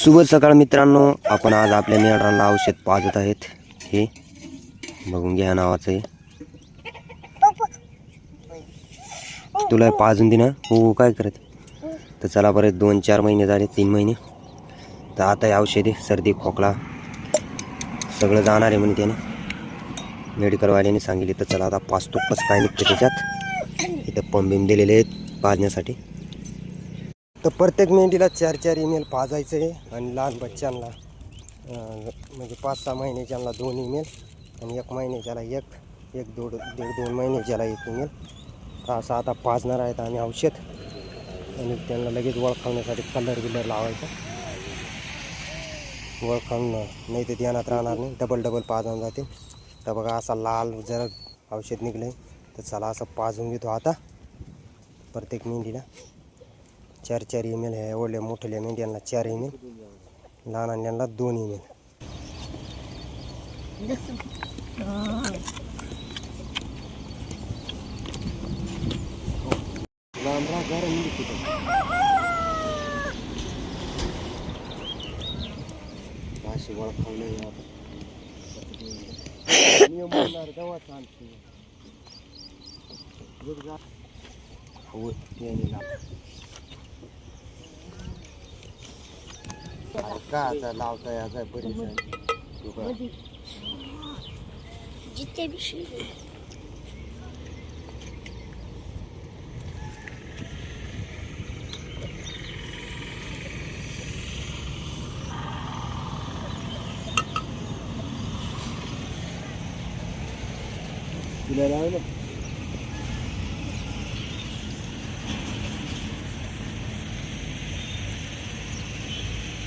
शुभ सकाळ मित्रांनो. आपण आज आपल्या मेंढरांना औषध पाजत आहेत. हे बघून घ्या नावाचं आहे तुला पाजून दे ना. हो काय करत? तर चला बरं दोन चार महिने झाले तीन महिने. तर आता हे औषधे सर्दी खोकला सगळं जाणार आहे म्हणे त्याने. मेडिकलवाल्याने सांगितले तर चला आता पाचतो कसं काय निघतं त्याच्यात? इथं पंबिम दिलेले आहेत पाजण्यासाठी. तर प्रत्येक मेंढीला चार चार ईमेल पाजायचं आहे आणि लहान बच्चांना म्हणजे पाच सहा महिन्याच्याला दोन ईमेल आणि एक महिन्याच्याला एक एक दोड दीड दोन महिन्याच्याला एक ईमेल. तर असं आता पाजणार आहेत आम्ही औषध आणि त्यांना लगेच ओळखावण्यासाठी कलर बिलर लावायचा. ओळखावणं नाही ते ध्यानात राहणार नाही. डबल डबल पाजून जाते तर बघा असा लाल जर औषध निघलं तर चला असं पाजून घेतो आता प्रत्येक मेंढीला. चार चार एम एल ह्या एवढ्या मोठ्या मेंढ्यांना चार एम एल लहान अंड्यांना दोन एम एल अशी ओळखावलं आता. नियम बोलणार तेव्हा हो याने लाव. अरे का आता लावता याचा बरीच आहे. तू का? जिथे विषयी तुला लाव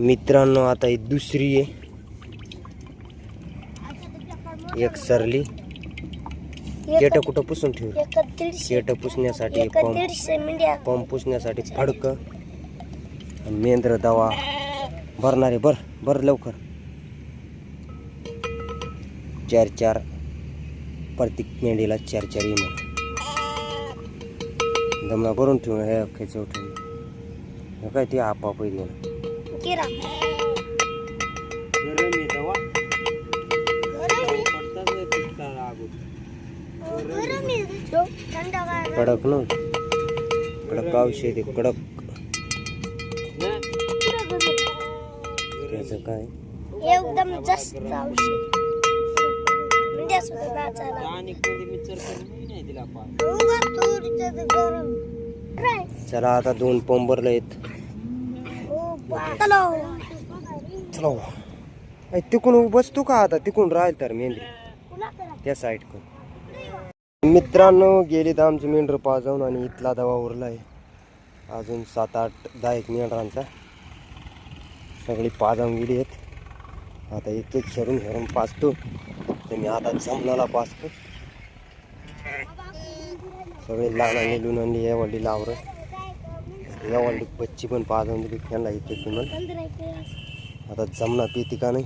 मित्रांनो आता ही दुसरी आहे. एक सरली. केट कुठं पुसून ठेव केट पुसण्यासाठी पंप पंप पुसण्यासाठी फडक मेंद्र दवा भरणारे बर बर लवकर. चार चार प्रत्येक मेंढीला चार चार इमेल दमना भरून ठेवून हे खेचव ठेवून हे काय ते आपाप देणं कडक. न. कडक औषध आहे, कडक. त्याचं काय? एकदम जास्त औषध. काय? चला आता दोन पंप भरले. चलो चला. ऐ, तिकून बसतो का आता? तिकून राहील तर कुणाकडे? त्या साईडकडून मित्रांनो गेली तर आमची मेंढर पाजावून आणि इथला दवा उरला आहे अजून सात आठ दहा एक मेंढरांचा सगळी पाजावून गेली आहेत. आता एक एक हेरून हेरून पाचतो. तर मी आता जमनाला पाचतो. सगळे लहान आणि आणली या वडील लावर. या वडील बच्ची पण पाजवून दिली. त्यांना एक एक आता जमना पिती का नाही?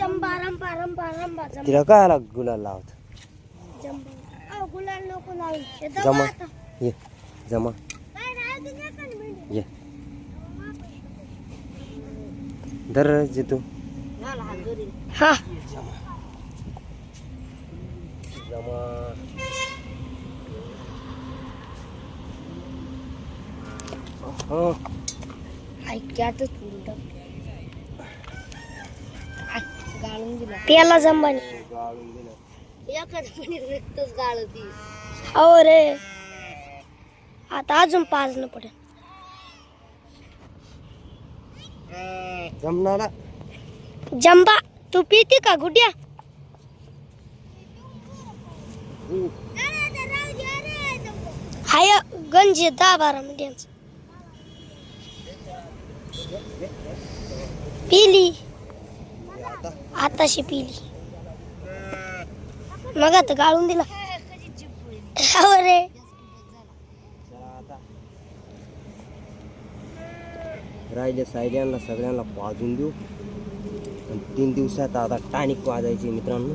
आता जमनाला पाजायचं जंबा रंबा रंबा रंबा जंबा तिला काय आला गुलाल लावत जंबा अहो, गुलाल नको लावू हे दवा जमा आता. ये जमा नाही, नाही, ते नका ना मिंडी. ये धर जितू हा जमा हो ऐक्यातच त्याला जंबानी गाळून दिलं हो रे. आता अजून पाजणं पडेल. जमणारा? जंबा तू पिते का गुड्या? हाय गंज आहे दहा बारा मिनिटांच. पिली. आताशी पिली. मग आता गाळून दिला. हो रे. राहिले सायड्यांना सगळ्यांना पाजून देऊ. आणि तीन दिवसात आता टानिक वाजायचे मित्रांनो.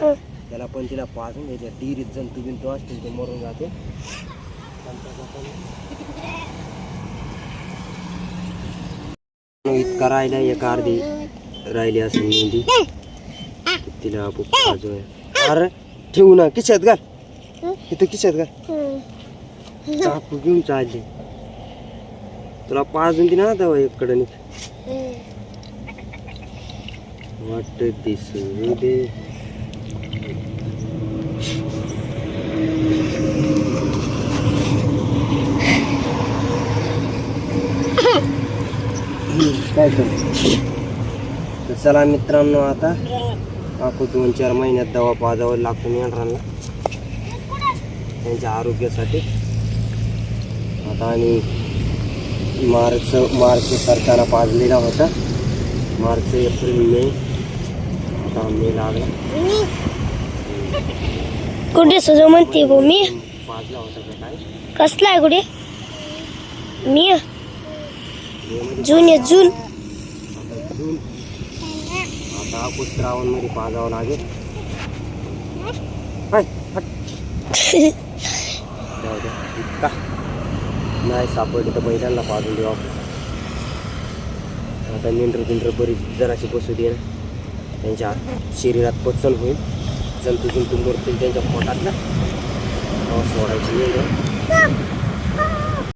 त्याला पण तिला पाजून त्याच्या डिरीत जंतू बिंतू असतील ते मरून जाते. इतका राहिला एक अर्धी. राहिली असेल मेहंदी. तिला आपण पाजूया अरे ठेवू ना किशात घाल. इथं किशात घाल. चाकू घेऊन चालली. तुला पाजून दे ना तेव्हा एक कडे वाटत दिसू दे. काय तर चला मित्रांनो आता आपण दोन चार महिन्यात दवा पाजावं लागतो मेंढरांना. त्यांच्या आरोग्यासाठी. आता आणि मार्च मार्च सरताना पाजलेला होता. March April May. आता मे लागला. कुठे सुजो म्हणते भो मी? कसला आहे कुठे? मी? जून आहे जून. श्रावणमध्ये पाजावं लागेल. नाही सापडली तर बैलांना पाजून देऊ आपण. आता मेंढर बिंढर बरीच जराशी बसू दे त्यांच्या शरीरात पचन होईल. जंतू जंतू मरतील त्यांच्या पोटातल्या तेव्हा सोडायची मेंढर